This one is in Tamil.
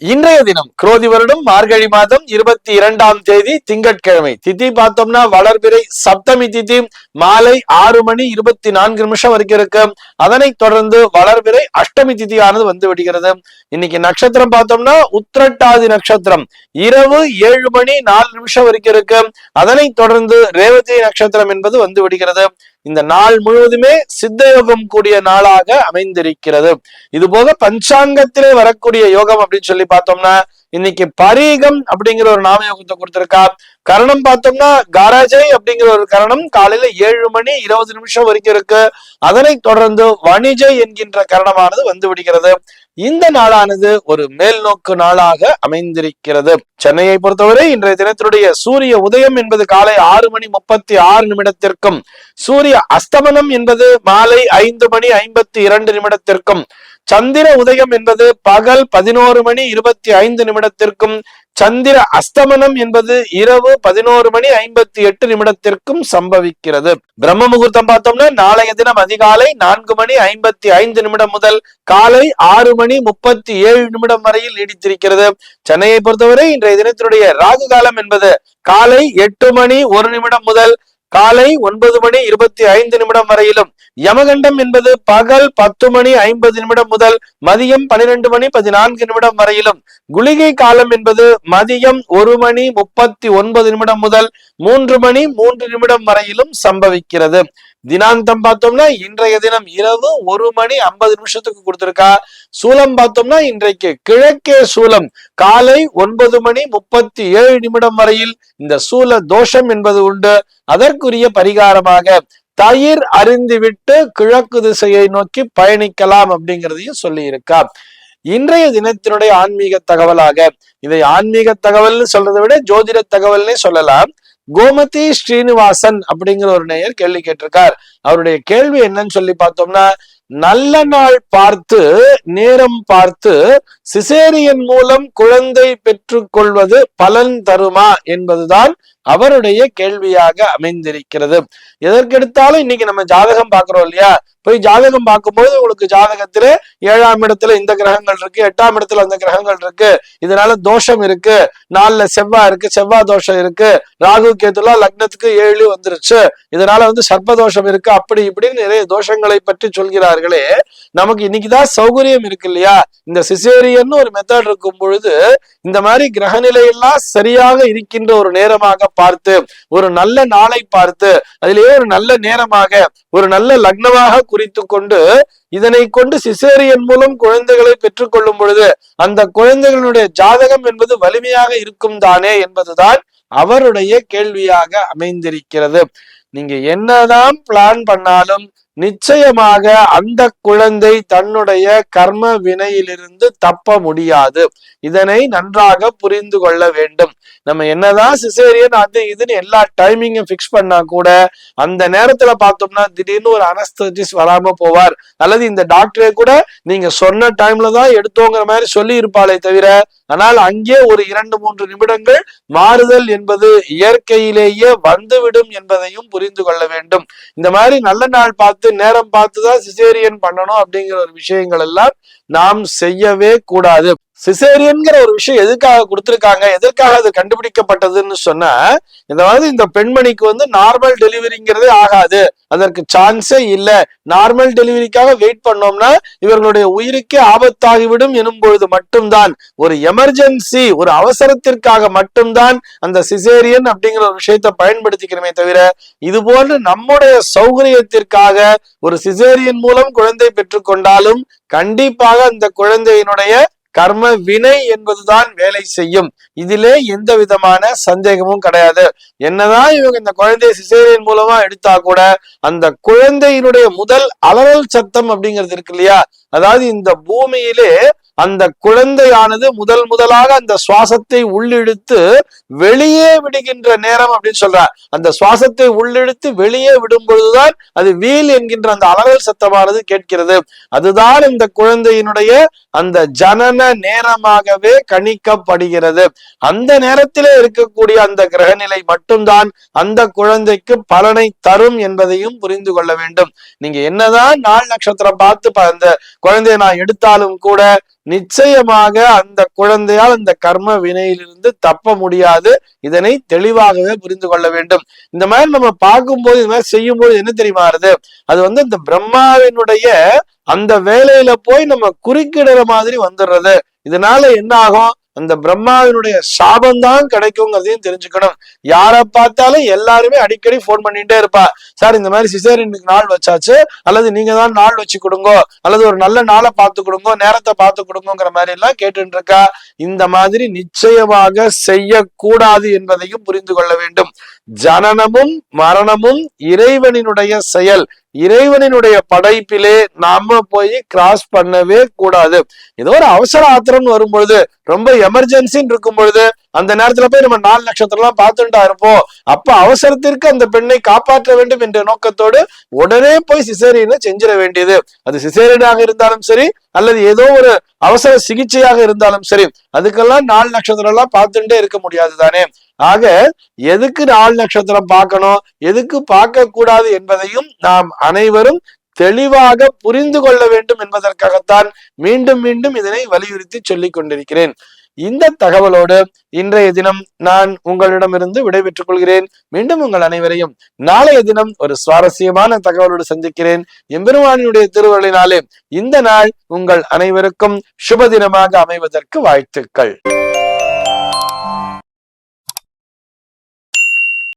இன்றைய தினம் குரோதி வருடம் மார்கழி மாதம் இருபத்தி இரண்டாம் தேதி திங்கட்கிழமை. திதி பார்த்தோம்னா வளர்பிறை சப்தமி திதி மாலை ஆறு மணி இருபத்தி நான்கு நிமிஷம் வரைக்கும் இருக்கு. அதனைத் தொடர்ந்து வளர்பிறை அஷ்டமி திதியானது வந்து விடுகிறது. இன்னைக்கு நட்சத்திரம் பார்த்தோம்னா உத்திரட்டாதி நட்சத்திரம். இரவு ஏழு மணி நாலு நிமிஷம் வரைக்கும் இருக்கு. அதனைத் தொடர்ந்து ரேவதி நட்சத்திரம் என்பது வந்து விடுகிறது. இந்த நாள் முழுவதுமே சித்தயோகம் கூடிய நாளாக அமைந்திருக்கிறது. இது போக பஞ்சாங்கத்திலே வரக்கூடிய யோகம் அப்படின்னு சொல்லி பார்த்தோம்னா இன்னைக்கு பரீகம் அப்படிங்கிற ஒரு நாம யோகத்தை கொடுத்திருக்கா. கரணம் பார்த்தோம்னா காராஜை அப்படிங்கிற ஒரு கரணம் காலையில ஏழு மணி இருபது நிமிஷம் வரைக்கும் இருக்கு. அதனை தொடர்ந்து வணிஜை என்கின்ற கரணமானது வந்து விடுகிறது. இந்த நாளானது ஒரு மேல் நோக்கு நாளாக அமைந்திருக்கிறது. சென்னையை பொறுத்தவரை இன்றைய தினத்தினுடைய சூரிய உதயம் என்பது காலை ஆறு மணி முப்பத்தி ஆறு நிமிடத்திற்கும் சூரிய அஸ்தமனம் என்பது மாலை ஐந்து மணி ஐம்பத்தி இரண்டு நிமிடத்திற்கும் சந்திர உதயம் என்பது பகல் பதினோரு மணி இருபத்தி ஐந்து நிமிடத்திற்கும் சந்திர அஸ்தமனம் என்பது இரவு பதினோரு மணி ஐம்பத்தி எட்டு நிமிடத்திற்கும் சம்பவிக்கிறது. பிரம்ம முகூர்த்தம் பார்த்தோம்னா நாளைய தினம் அதிகாலை நான்கு மணி ஐம்பத்தி ஐந்து நிமிடம் முதல் காலை ஆறு மணி முப்பத்தி ஏழு நிமிடம் வரையில் நீடித்திருக்கிறது. சென்னையை பொறுத்தவரை இன்றைய தினத்தினுடைய ராகு காலம் என்பது காலை எட்டு மணி ஒரு நிமிடம் முதல் காலை ஒன்பது மணி இருபத்தி ஐந்து நிமிடம் வரையிலும் யமகண்டம் என்பது பகல் பத்து மணி ஐம்பது நிமிடம் முதல் மதியம் பனிரெண்டு மணி பதினான்கு நிமிடம் வரையிலும். குளிகை காலம் என்பது மதியம் ஒரு மணி முப்பத்தி ஒன்பது நிமிடம் முதல் மூன்று மணி மூன்று நிமிடம் வரையிலும் சம்பவிக்கிறது. தினாந்தம் பார்த்தோம்னா இன்றைய தினம் இரவு ஒரு மணி ஐம்பது நிமிஷத்துக்கு கொடுத்திருக்கா. சூலம் பார்த்தோம்னா இன்றைக்கு கிழக்கே சூலம். காலை ஒன்பது மணி முப்பத்தி ஏழு நிமிடம் வரையில் இந்த சூல தோஷம் என்பது உண்டு. அதற்குரிய பரிகாரமாக தயிர் அறிந்துவிட்டு கிழக்கு திசையை நோக்கி பயணிக்கலாம் அப்படிங்கிறதையும் சொல்லியிருக்கா. இன்றைய தினத்தினுடைய ஆன்மீக தகவலாக இதை ஆன்மீக தகவல்னு சொல்றதை விட ஜோதிட தகவல்னே சொல்லலாம். கோமதி ஸ்ரீனிவாசன் அப்படிங்கிற ஒரு நேயர் கேள்வி கேட்டிருக்கார். அவருடைய கேள்வி என்னன்னு சொல்லி பார்த்தோம்னா நல்ல நாள் பார்த்து நேரம் பார்த்து சிசேரியன் மூலம் குழந்தை பெற்றுக்கொள்வது பலன் தருமா என்பதுதான் அவருடைய கேள்வியாக அமைந்திருக்கிறது. எதற்கெடுத்தாலும் இன்னைக்கு நம்ம ஜாதகம் பார்க்கிறோம் இல்லையா? போய் ஜாதகம் பார்க்கும்போது உங்களுக்கு ஜாதகத்துல ஏழாம் இடத்துல இந்த கிரகங்கள் இருக்கு எட்டாம் இடத்துல அந்த கிரகங்கள் இருக்கு. இதனால தோஷம் இருக்கு. நாலுல செவ்வாய் இருக்கு செவ்வாய் தோஷம் இருக்கு. ராகு கேதுலா லக்னத்துக்கு ஏழு வந்துருச்சு. இதனால வந்து சர்ப்ப தோஷம் இருக்கு. அப்படி இப்படின்னு நிறைய தோஷங்களை பற்றி சொல்கிறார்களே. நமக்கு இன்னைக்குதான் சௌகரியம் இருக்கு இல்லையா? இந்த சிசேரியன்னு ஒரு மெத்தட் இருக்கும் பொழுது இந்த மாதிரி கிரகநிலையெல்லாம் சரியாக இருக்கின்ற ஒரு நேரமாக பார்த்து ஒரு நல்ல நாளை பார்த்து அதிலேயே ஒரு நல்ல நேரமாக ஒரு நல்ல லக்னமாக குறித்து கொண்டு இதனை கொண்டு சிசேரியன் மூலம் குழந்தைகளை பெற்றுக்கொள்ளும் பொழுது அந்த குழந்தைகளுடைய ஜாதகம் என்பது வலிமையாக இருக்கும் தானே என்பதுதான் அவருடைய கேள்வியாக அமைந்திருக்கிறது. நீங்க என்னதான் பிளான் பண்ணாலும் நிச்சயமாக அந்த குழந்தை தன்னுடைய கர்ம வினையிலிருந்து தப்ப முடியாது. இதனை நன்றாக புரிந்து கொள்ள வேண்டும். நம்ம என்னதான் சிசேரியன் அது இதுன்னு எல்லா டைமிங்கும் ஃபிக்ஸ் பண்ணா கூட அந்த நேரத்துல பார்த்தோம்னா திடீர்னு ஒரு அனஸ்தட்டிஸ் வராம போவார். அல்லது இந்த டாக்டரே கூட நீங்க சொன்ன டைம்ல தான் எடுத்தோங்கிற மாதிரி சொல்லி இருப்பாளே தவிர ஆனால் அங்கே ஒரு இரண்டு மூன்று நிமிடங்கள் மாறுதல் என்பது இயற்கையிலேயே வந்துவிடும் என்பதையும் புரிந்து கொள்ள வேண்டும். இந்த மாதிரி நல்ல நாள் பார்த்து நேரம் பார்த்துதான் சிசேரியன் பண்ணணும் அப்படிங்கிற ஒரு விஷயங்கள் எல்லாம் நாம் செய்யவே கூடாது. சிசேரியன்கிற ஒரு விஷயம் எதுக்காக கொடுத்திருக்காங்க? எதற்காக அது கண்டுபிடிக்கப்பட்டதுன்னு சொன்னா இந்த மாதிரி இந்த பெண்மணிக்கு வந்து நார்மல் டெலிவரிங்கிறதே ஆகாது. அதற்கு சான்ஸே இல்ல. நார்மல் டெலிவரிக்காக வெயிட் பண்ணோம்னா இவர்களுடைய உயிருக்கே ஆபத்தாகிவிடும் எனும் பொழுது மட்டும்தான். ஒரு எமர்ஜென்சி ஒரு அவசரத்திற்காக மட்டும்தான் அந்த சிசேரியன் அப்படிங்கிற ஒரு விஷயத்தை பயன்படுத்திக்கிறமே தவிர இது போன்று நம்முடைய சௌகரியத்திற்காக ஒரு சிசேரியன் மூலம் குழந்தை பெற்றுக்கொண்டாலும் கண்டிப்பாக அந்த குழந்தையினுடைய கர்ம வினை என்பதுதான் வேலை செய்யும். இதிலே எந்த விதமான சந்தேகமும் கிடையாது. என்னதான் இவங்க இந்த குழந்தைய சிசேரியன் மூலமா எடுத்தா கூட அந்த குழந்தையினுடைய முதல் அலறல் சத்தம் அப்படிங்கிறது இருக்கு இல்லையா? அதாவது இந்த பூமியிலே அந்த குழந்தையானது முதல் முதலாக அந்த சுவாசத்தை உள்ளிழுத்து வெளியே விடுகின்ற நேரம் அப்படின்னு சொல்றார். அந்த சுவாசத்தை உள்ளிழுத்து வெளியே விடும் பொழுதுதான் அது வீல் என்கின்ற அந்த அலறல் சத்தமானது கேட்கிறது. அதுதான் இந்த குழந்தையினுடைய அந்த ஜனன நேரமாகவே கணிக்கப்படுகிறது. அந்த நேரத்திலே இருக்கக்கூடிய அந்த கிரகநிலை மட்டும்தான் அந்த குழந்தைக்கு பலனை தரும் என்பதையும் புரிந்து கொள்ள வேண்டும். நீங்க என்னதான் நாள் நட்சத்திரம் பார்த்து ப- அந்த குழந்தையை நான் எடுத்தாலும் கூட நிச்சயமாக அந்த குழந்தையால் அந்த கர்ம வினையிலிருந்து தப்ப முடியாது. இதனை தெளிவாகவே புரிந்து கொள்ள வேண்டும். இந்த மாதிரி நம்ம பார்க்கும்போது இந்த மாதிரி செய்யும் போது என்ன தெரியுமா வருது? அது வந்து இந்த பிரம்மாவினுடைய அந்த வேலையில போய் நம்ம குறுக்கிடுற மாதிரி வந்துடுறது. இதனால என்ன ஆகும்? அந்த பிரம்மாவினுடைய சாபம் தான் கிடைக்குங்கிறதையும் தெரிஞ்சுக்கணும். யாரை பார்த்தாலும் எல்லாருமே அடிக்கடி ஃபோன் பண்ணிட்டே இருப்பா. சார் இந்த மாதிரி சிசேரியனுக்கு நாள் வச்சாச்சு. அல்லது நீங்க தான் நாள் வச்சு கொடுங்க. அல்லது ஒரு நல்ல நாளை பார்த்து கொடுங்க. நேரத்தை பார்த்து கொடுங்கிற மாதிரி எல்லாம் கேட்டுட்டு இருக்கா இந்த மாதிரி நிச்சயமாக செய்யக்கூடாது என்பதையும் புரிந்து கொள்ள வேண்டும். ஜனனமும் மரணமும் இறைவனினுடைய செயல். இறைவனினுடைய படைப்பிலே நாம போய் கிராஸ் பண்ணவே கூடாது. ஏதோ ஒரு அவசர ஆத்திரம்னு வரும் பொழுது ரொம்ப எமர்ஜென்சின்னு இருக்கும் பொழுது அந்த நேரத்துல போய் நம்ம நாலு நட்சத்திரம் எல்லாம் பார்த்துட்டா இருப்போம். அப்ப அவசரத்திற்கு அந்த பெண்ணை காப்பாற்ற வேண்டும் என்ற நோக்கத்தோடு உடனே போய் சிசேரியனை செஞ்சிட வேண்டியது. அது சிசேரியனாக இருந்தாலும் சரி அல்லது ஏதோ ஒரு அவசர சிகிச்சையாக இருந்தாலும் சரி அதுக்கெல்லாம் நாலு நட்சத்திரம் எல்லாம் பார்த்துட்டே இருக்க முடியாது தானே ஆக எதுக்கு நாள் நட்சத்திரம் பார்க்கணும்? எதுக்கு பார்க்க கூடாது என்பதையும் நாம் அனைவரும் தெளிவாக புரிந்து கொள்ள வேண்டும் என்பதற்காகத்தான் மீண்டும் மீண்டும் இதனை வலியுறுத்தி சொல்லிக் கொண்டிருக்கிறேன். இந்த தகவலோடு இன்றைய தினம் நான் உங்களிடமிருந்து விடைபெற்றுக் கொள்கிறேன். மீண்டும் உங்கள் அனைவரையும் நாளைய தினம் ஒரு சுவாரஸ்யமான தகவலோடு சந்திக்கிறேன். எம்பெருமானினுடைய திருவருளினாலே இந்த நாள் உங்கள் அனைவருக்கும் சுப தினமாக அமைவதற்கு வாழ்த்துக்கள்.